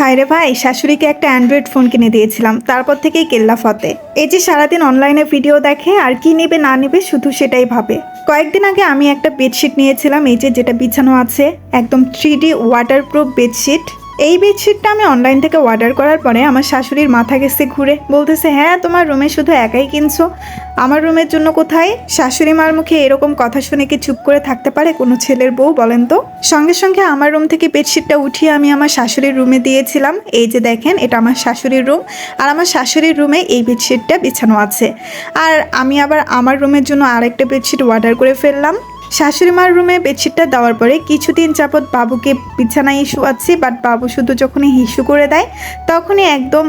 ভাইরে ভাই, শাশুড়িকে একটা অ্যান্ড্রয়েড ফোন কিনে দিয়েছিলাম। তারপর থেকেই কেল্লা ফতে। এই যে সারাদিন অনলাইনে ভিডিও দেখে, আর কি নেবে না নেবে শুধু সেটাই ভাবে। কয়েকদিন আগে আমি একটা বেডশিট নিয়েছিলাম, এই যে যেটা বিছানো আছে, একদম থ্রি ডি ওয়াটারপ্রুফ বেডশিট এই বেডশিটটা আমি অনলাইন থেকে অর্ডার করার পরে আমার শাশুড়ির মাথা গেছে ঘুরে। বলতেছে হ্যাঁ তোমার রুমে শুধু একাই কিনছো। আমার রুমের জন্য কোথায়? শাশুড়ি মার মুখে এরকম কথা শুনে কি চুপ করে থাকতে পারে কোনো ছেলের বউ, বলেন তো? সঙ্গে সঙ্গে আমার রুম থেকে বেডশিটটা উঠিয়ে আমি আমার শাশুড়ির রুমে দিয়েছিলাম। এই যে দেখেন, এটা আমার শাশুড়ির রুম আর আমার শাশুড়ির রুমে এই বেডশিটটা বিছানো আছে। আর আমি আবার আমার রুমের জন্য আরেকটা বেডশিট অর্ডার করে ফেললাম। শাশুড়ি মার রুমে বেডশিটটা দেওয়ার পরে কিছুদিন যাবৎ বাবুকে বিছানায় শুয়াচ্ছি বাট বাবু শুধু যখনই হিসু করে দেয়, তখনই একদম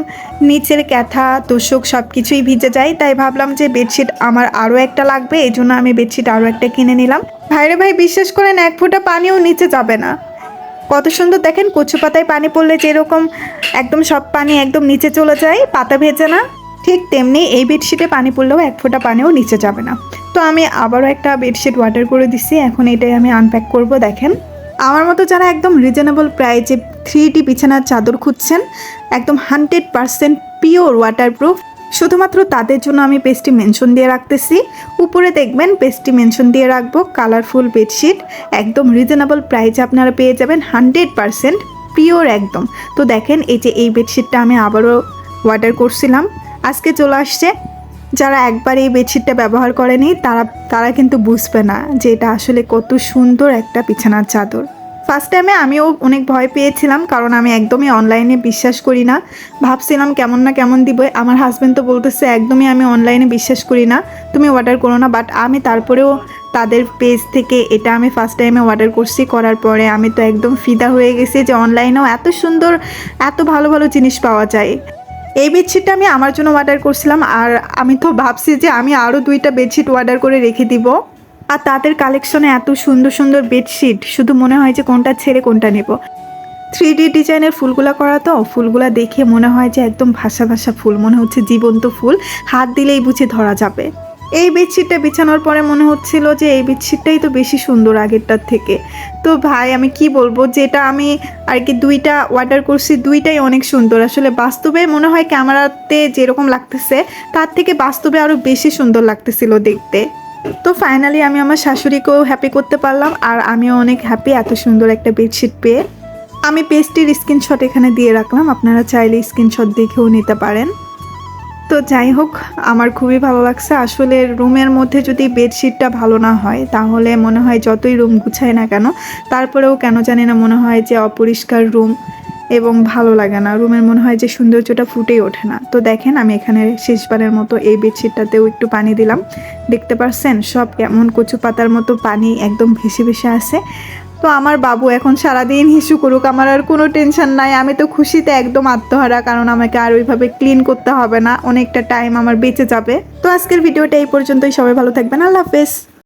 নিচের ক্যাথা, তোষক সব কিছুই ভিজে যায়। তাই ভাবলাম যে বেডশিট আমার আরও একটা লাগবে, এই জন্য আমি বেডশিট আরও একটা কিনে নিলাম। ভাইরে ভাই, বিশ্বাস করেন এক ফোঁটা পানিও নিচে যাবে না। কত সুন্দর দেখেন, কচু পাতায় পানি পড়লে যেরকম একদম সব পানি একদম নিচে চলে যায়, পাতা ভেজে না। ঠিক তেমনি এই বেডশিটে পানি পড়লেও এক ফোঁটা পানিও নিচে যাবে না। তো আমি আবারও একটা বেডশিট অর্ডার করে দিছি। এখন এটাই আমি আনপ্যাক করব, দেখেন। আমার মতো যারা একদম রিজনেবল প্রাইজে থ্রি ডি বিছানার চাদর খুঁজছেন, একদম হান্ড্রেড পারসেন্ট পিওর ওয়াটারপ্রুফ শুধুমাত্র তাদের জন্য আমি পেস্টি মেনশন দিয়ে রাখতেছি। উপরে দেখবেন পেস্টি মেনশন দিয়ে রাখব কালারফুল বেডশিট একদম রিজনেবল প্রাইজে আপনারা পেয়ে যাবেন হান্ড্রেড পারসেন্ট পিওর একদম। তো দেখেন, এই যে এই বেডশিটটা আমি আবারও অর্ডার করছিলাম। আজকে চলে আসছে যারা একবার এই বেডশিটটা ব্যবহার করেনি, তারা তারা কিন্তু বুঝবে না যে এটা আসলে কত সুন্দর একটা বিছানার চাদর। ফার্স্ট টাইমে আমিও অনেক ভয় পেয়েছিলাম, কারণ আমি একদমই অনলাইনে বিশ্বাস করি না। ভাবছিলাম কেমন না কেমন দিব, আমার হাজব্যান্ড তো বলতেছে, একদমই আমি অনলাইনে বিশ্বাস করি না, তুমি অর্ডার করো না। বাট আমি তারপরেও তাদের পেজ থেকে এটা আমি ফার্স্ট টাইমে অর্ডার করছি, করার পরে আমি তো একদম ফিদা হয়ে গেছি যে অনলাইনেও এত সুন্দর, এত ভালো ভালো জিনিস পাওয়া যায়। এই বেডশিটটা আমি আমার জন্য অর্ডার করছিলাম আর আমি তো ভাবছি যে আমি আরও দুইটা বেডশিট অর্ডার করে রেখে দিব। আর তাদের কালেকশনে এত সুন্দর সুন্দর বেডশিট শুধু মনে হয় যে কোনটা ছেড়ে কোনটা নেব। থ্রি ডি ডিজাইনের ফুলগুলা করা তো, ফুলগুলা দেখে মনে হয় যে একদম ভাসা ভাসা ফুল, মনে হচ্ছে জীবন্ত ফুল। হাত দিলেই বুঝে ধরা যাবে। এই বেডশিটটা বিছানোর পরে মনে হচ্ছিল যে এই বেডশিটটাই তো বেশি সুন্দর আগেরটার থেকে। তো ভাই, আমি কি বলব, যেটা আমি আর কি দুইটা অর্ডার করছি, দুইটাই অনেক সুন্দর। আসলে বাস্তবে মনে হয় ক্যামেরাতে যেরকম লাগতেছে, তার থেকে বাস্তবে আরও বেশি সুন্দর লাগতেছিল দেখতে। তো ফাইনালি আমি আমার শাশুড়িকেও হ্যাপি করতে পারলাম, আর আমিও অনেক হ্যাপি এত সুন্দর একটা বেডশিট পেয়ে। আমি পেস্টির স্ক্রিনশট এখানে দিয়ে রাখলাম, আপনারা চাইলে স্ক্রিনশট দেখেও নিতে পারেন। তো যাই হোক, আমার খুবই ভালো লাগছে। আসলে রুমের মধ্যে যদি বেডশিটটা ভালো না হয়, তাহলে মনে হয় যতই রুম গুছায় না কেন, তারপরেও কেন জানি না মনে হয় যে অপরিষ্কার রুম এবং ভালো লাগে না। রুমের মনে হয় যে সৌন্দর্যটা ফুটেই ওঠে না। তো দেখেন, আমি এখানে শেষবারের মতো এই বেডশিটটাতেও একটু পানি দিলাম। দেখতে পাচ্ছেন সব কেমন কচু পাতার মতো পানি একদম ভেসে ভেসে আসে। তো আমার বাবু এখন সারাদিন হিসু করুক, আমার আর কোনো টেনশন নাই। আমি তো খুশিতে একদম আত্মহারা, কারণ আমাকে আর ওইভাবে ক্লিন করতে হবে না। অনেকটা টাইম আমার বেঁচে যাবে। তো আজকের ভিডিওটা এই পর্যন্তই। সবাই ভালো থাকবেন। আল্লাহ হাফেজ।